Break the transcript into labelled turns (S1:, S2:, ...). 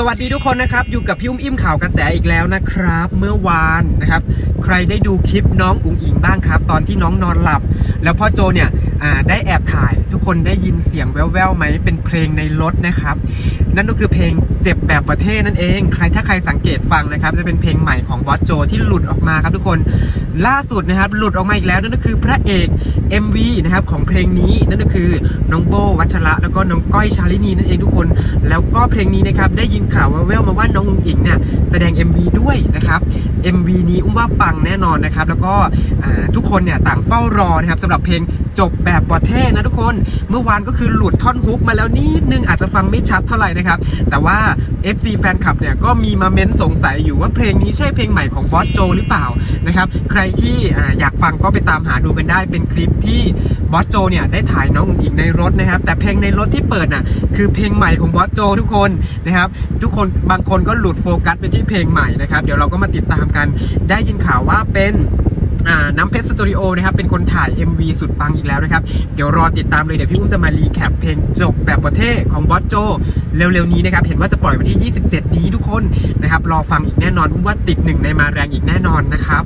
S1: สวัสดีทุกคนนะครับ อยู่กับพี่อุ้มอิ่มข่าวกระแสอีกแล้วนะครับ เมื่อวานนะครับ ใครได้ดูคลิปน้องอุ๋งอิงบ้างครับ ตอนที่น้องนอนหลับ แล้วพ่อโจเนี่ยอ่าได้แอบถ่าย คนได้ยินเสียงแว่วๆไหมเป็นเพลงในรถนะครับ นั่นก็คือเพลงเจ็บแบบประเทศนั่นเอง ใครถ้าใครสังเกตฟังนะครับ จะเป็นเพลงใหม่ของบอสโจที่หลุดออกมาครับทุกคนล่าสุดนะครับ หลุดออกมาอีกแล้วนั่นก็คือพระเอก MV นะครับของเพลงนี้นั่นก็คือน้องโบวัชระแล้วก็น้องก้อยชาลินีนั่นเองทุกคน แล้วก็เพลงนี้นะครับได้ยินข่าวแว่วๆมาว่าน้องอุ๋งอิงเนี่ยแสดง MV ด้วยนะครับ MV นี้อุ้มว่าปังแน่นอนนะครับแล้วก็ทุกคนเนี่ยต่างเฝ้ารอนะครับสำหรับเพลง จบแบบบอเท่นะทุกคน เมื่อวานก็คือหลุดท่อนฮุกมาแล้วนิดนึงอาจจะฟังไม่ชัดเท่าไหร่นะครับ แต่ว่า FC แฟนคลับเนี่ยก็มีมาเม้นสงสัยอยู่ว่าเพลงนี้ใช่เพลงใหม่ของบอสโจหรือเปล่านะครับ ใครที่อยากฟังก็ไปตามหาดูกันได้เป็นคลิปที่บอสโจเนี่ยได้ถ่ายน้องอุ๋งอิงในรถนะครับ แต่เพลงในรถที่เปิดน่ะคือเพลงใหม่ของบอสโจทุกคนนะครับ ทุกคนบางคนก็หลุดโฟกัสไปที่เพลงใหม่นะครับ เดี๋ยวเราก็มาติดตามกันได้ยินข่าวว่าเป็น น้ำเพชรสตูดิโอนะครับเป็นคนถ่าย MV สุดปังอีกแล้วนะครับ เดี๋ยวรอติดตามเลยเดี๋ยวพี่อุ้มจะมารีแคปเพลงจบแบบประเทศของบอสโจเร็วๆนี้นะครับ เห็นว่าจะปล่อยวันที่ 27 นี้ทุกคนนะครับ รอฟังอีกแน่นอนอุ้มว่าติดหนึ่งในมาแรงอีกแน่นอนนะครับ